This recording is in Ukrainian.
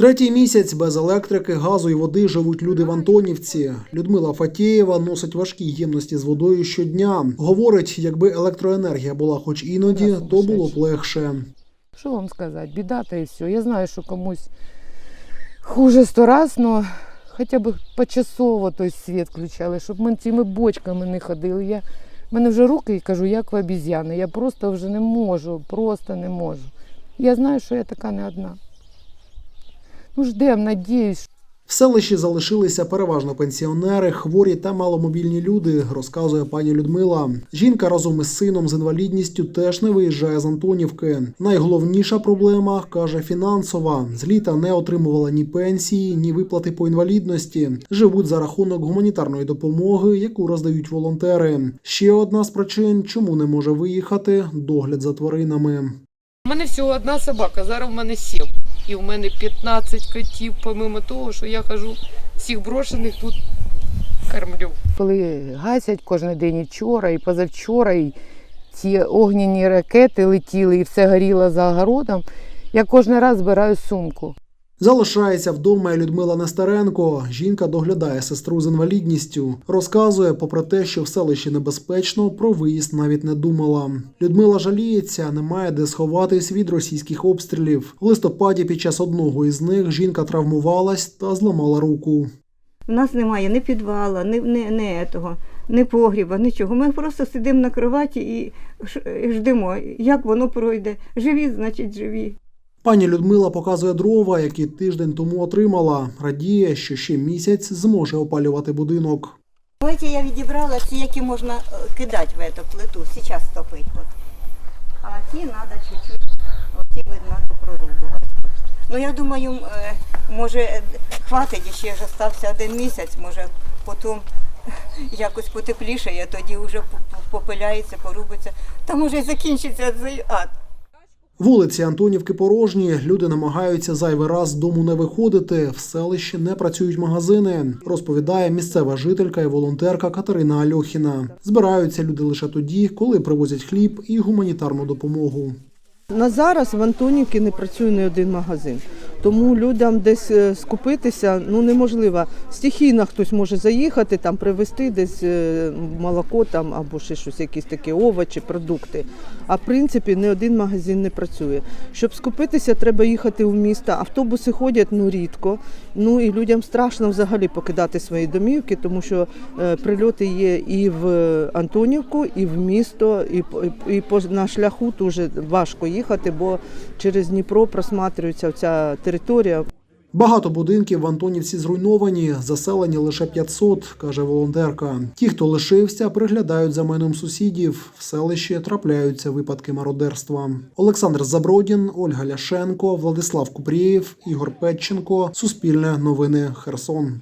Третій місяць без електрики, газу і води живуть люди в Антонівці. Людмила Фатєєва носить важкі ємності з водою щодня. Говорить, якби електроенергія була хоч іноді, то було б легше. Що вам сказати? Біда та і все. Я знаю, що комусь хуже сто раз, але хоча б почасово той світ включали, щоб ми цими бочками не ходили. Я, в мене вже руки і кажу, як в обіз'яни. Я просто вже не можу, просто не можу. Я знаю, що я така не одна. Ну, ждем, надіюсь, В селищі залишилися переважно пенсіонери, хворі та маломобільні люди, розказує пані Людмила. Жінка разом із сином з інвалідністю теж не виїжджає з Антонівки. Найголовніша проблема каже фінансова. З літа не отримувала ні пенсії, ні виплати по інвалідності. Живуть за рахунок гуманітарної допомоги, яку роздають волонтери. Ще одна з причин, чому не може виїхати догляд за тваринами. У мене всього одна собака, зараз в мене сім. І в мене 15 котів, помимо того, що я хожу всіх брошених тут кормлю. Коли гасять кожен день і вчора, і позавчора, і ці огняні ракети летіли, і все горіло за огородом, я кожен раз збираю сумку. Залишається вдома і Людмила Нестеренко. Жінка доглядає сестру з інвалідністю. Розказує, попри те, що в селищі небезпечно, про виїзд навіть не думала. Людмила жаліється, немає де сховатись від російських обстрілів. В листопаді під час одного із них жінка травмувалась та зламала руку. У нас немає ні підвала, ні, ні, ні, етого, ні погріба, нічого. Ми просто сидимо на кроваті і ждемо, як воно пройде. Живі, значить, живі. Пані Людмила показує дрова, які тиждень тому отримала. Радіє, що ще місяць зможе опалювати будинок. Ці я відібрала, ці, які можна е, кидати в эту плиту, зараз топить. От. А ті треба чуть-чуть, ті треба прорубувати. Ну я думаю, е, може е, хватить, ще ж остався один місяць, може потім якось потеплішає, тоді вже попиляється, порубиться. Та може й закінчиться цей ад. Вулиці Антонівки порожні. Люди намагаються зайвий раз з дому не виходити. В селищі не працюють магазини, розповідає місцева жителька і волонтерка Катерина Альохіна. Збираються люди лише тоді, коли привозять хліб і гуманітарну допомогу. На зараз в Антонівці не працює не один магазин. Тому людям десь е, скупитися ну неможливо. Стихійно хтось може заїхати, там привезти десь е, молоко там або ще щось, якісь такі овочі, продукти. А в принципі ні один магазин не працює. Щоб скупитися, треба їхати в місто. Автобуси ходять ну рідко. Ну і людям страшно взагалі покидати свої домівки, тому що е, прильоти є і в Антонівку, і в місто, і, і на шляху дуже важко їхати, бо через Дніпро просматрюється ця територія. Багато будинків в Антонівці зруйновані, заселені лише 500, каже волонтерка. Ті, хто лишився, приглядають за майном сусідів. В селищі трапляються випадки мародерства. Олександр Забродін, Ольга Ляшенко, Владислав Купрієв, Ігор Петченко. Суспільне новини Херсон.